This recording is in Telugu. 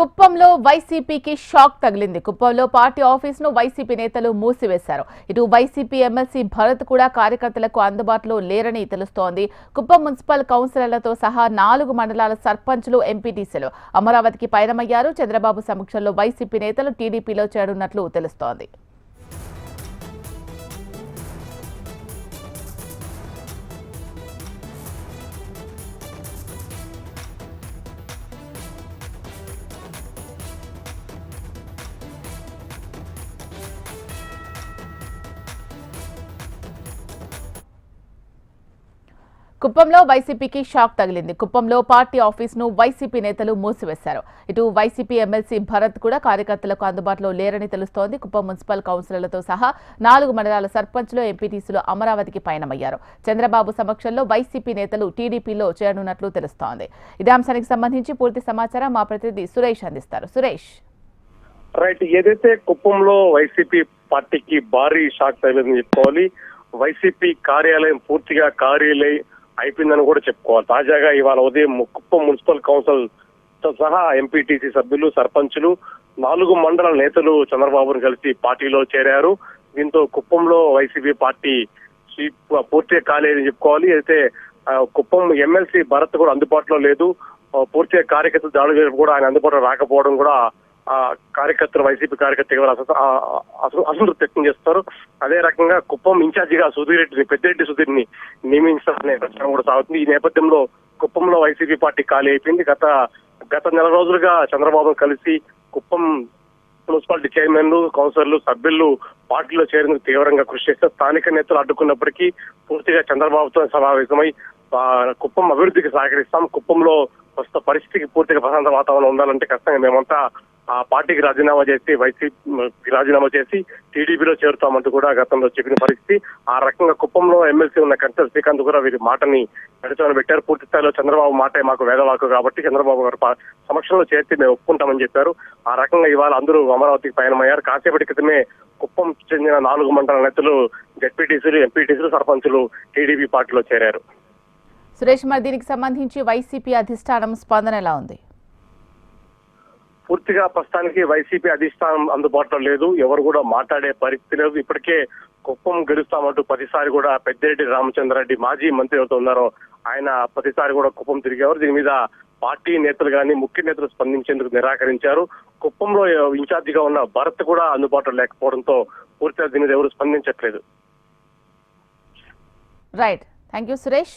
కుప్పంలో వైసీపీకి షాక్ తగిలింది. కుప్పంలో పార్టీ ఆఫీసును వైసీపీ నేతలు మూసివేశారు. ఇటు వైసీపీ ఎమ్మెల్సీ భరత్ కూడా కార్యకర్తలకు అందుబాటులో లేరని తెలుస్తోంది. కుప్పం మున్సిపల్ కౌన్సిలర్లతో సహా నాలుగు మండలాల సర్పంచులు ఎంపీటీసీలు అమరావతికి పయనమయ్యారు. చంద్రబాబు సమక్షంలో వైసీపీ నేతలు టీడీపీలో చేరున్నట్లు తెలుస్తోంది. కుప్పంలో వైసీపీకి షాక్ తగిలింది. కుప్పంలో పార్టీ ఆఫీస్ను వైసీపీ నేతలు మూసివేశారు. ఇటు వైసీపీ ఎమ్మెల్సీ భరత్ కూడా కార్యకర్తలకు అందుబాటులో లేరని తెలుస్తోంది. కుప్పం మున్సిపల్ కౌన్సిలర్లతో సహా నాలుగు మండలాల సర్పంచ్లు ఎంపీటీసీలు అమరావతికి పయనమయ్యారు. చంద్రబాబు సమక్షంలో వైసీపీ నేతలు టీడీపీలో చేరనున్నట్లు తెలుస్తోంది. ఇదే అంశానికి సంబంధించి పూర్తి సమాచారం మా ప్రతినిధి సురేష్ అందిస్తారు. సురేష్. రైట్. ఏదైతే కుప్పంలో వైసీపీ పార్టీకి భారీ షాక్ తగిలిందని చెప్పుకోవాలి వైసీపీ కార్యాలయం పూర్తిగా కార్యాలయం అయిపోయిందని కూడా చెప్పుకోవాలి. తాజాగా ఇవాళ ఉదయం కుప్పం మున్సిపల్ కౌన్సిల్తో సహా ఎంపీటీసీ సభ్యులు సర్పంచులు నాలుగు మండల నేతలు చంద్రబాబును కలిసి పార్టీలో చేరారు. దీంతో కుప్పంలో వైసీపీ పార్టీ స్వీప్ పూర్తిగా కాలేదని చెప్పుకోవాలి. అయితే కుప్పం ఎమ్మెల్సీ భరత్ కూడా అందుబాటులో లేదు. పూర్తిగా కార్యకర్తలు దాడులు చేయడం కూడా ఆయన అందుబాటులో రాకపోవడం కూడా కార్యకర్తలు వైసీపీ కార్యకర్త అసలు అసంతృప్తి వ్యక్తం చేస్తారు. అదే రకంగా కుప్పం ఇన్ఛార్జిగా సుధీర్ రెడ్డిని పెద్దిరెడ్డి సుధీర్ని నియమించాలనే ప్రచారం కూడా సాగుతుంది. ఈ నేపథ్యంలో కుప్పంలో వైసీపీ పార్టీ ఖాళీ అయిపోయింది. గత గత నెల రోజులుగా చంద్రబాబు కలిసి కుప్పం మున్సిపాలిటీ చైర్మన్లు కౌన్సిలర్లు సభ్యులు పార్టీలో చేరేందుకు తీవ్రంగా కృషి చేస్తే స్థానిక నేతలు అడ్డుకున్నప్పటికీ పూర్తిగా చంద్రబాబుతో సమావేశమై కుప్పం అభివృద్ధికి సహకరిస్తాం. కుప్పంలో ప్రస్తుత పరిస్థితికి పూర్తిగా ప్రశాంత వాతావరణం ఉండాలంటే ఖచ్చితంగా మేమంతా ఆ పార్టీకి రాజీనామా చేసి వైసీపీ రాజీనామా చేసి టీడీపీలో చేరుతామంటూ కూడా గతంలో చెప్పిన పరిస్థితి. ఆ రకంగా కుప్పంలో ఎమ్మెల్సీ ఉన్న కంచెల శ్రీకాంత్ కూడా వీరి మాటని నడుచుకొని పెట్టారు. పూర్తి స్థాయిలో చంద్రబాబు మాటే మాకు వేదవాకు కాబట్టి చంద్రబాబు గారు సమక్షంలో చేర్చి మేము ఒప్పుకుంటామని చెప్పారు. ఆ రకంగా ఇవాళ అందరూ అమరావతికి పయనమయ్యారు. కాసేపటి క్రితమే కుప్పం చెందిన నాలుగు మండల నేతలు జడ్పీటీసీలు ఎంపీటీసీలు సర్పంచులు టీడీపీ పార్టీలో చేరారు. సురేష్ మరి దీనికి సంబంధించి వైసీపీ అధిష్టానం స్పందన ఎలా ఉంది? పూర్తిగా ప్రస్తుతానికి వైసీపీ అధిష్టానం అందుబాటులో లేదు. ఎవరు కూడా మాట్లాడే పరిస్థితి లేదు. ఇప్పటికే కుప్పం గెలుస్తామంటూ ప్రతిసారి కూడా పెద్దిరెడ్డి రామచంద్రారెడ్డి మాజీ మంత్రి ఎవరితో ఉన్నారో ఆయన ప్రతిసారి కూడా కుప్పం తిరిగేవారు దీని మీద పార్టీ నేతలు కానీ ముఖ్య నేతలు స్పందించేందుకు నిరాకరించారు. కుప్పంలో ఇన్ఛార్జిగా ఉన్న భరత్ కూడా అందుబాటులో లేకపోవడంతో పూర్తిగా దీని మీద ఎవరు స్పందించట్లేదు. Right thank you Suresh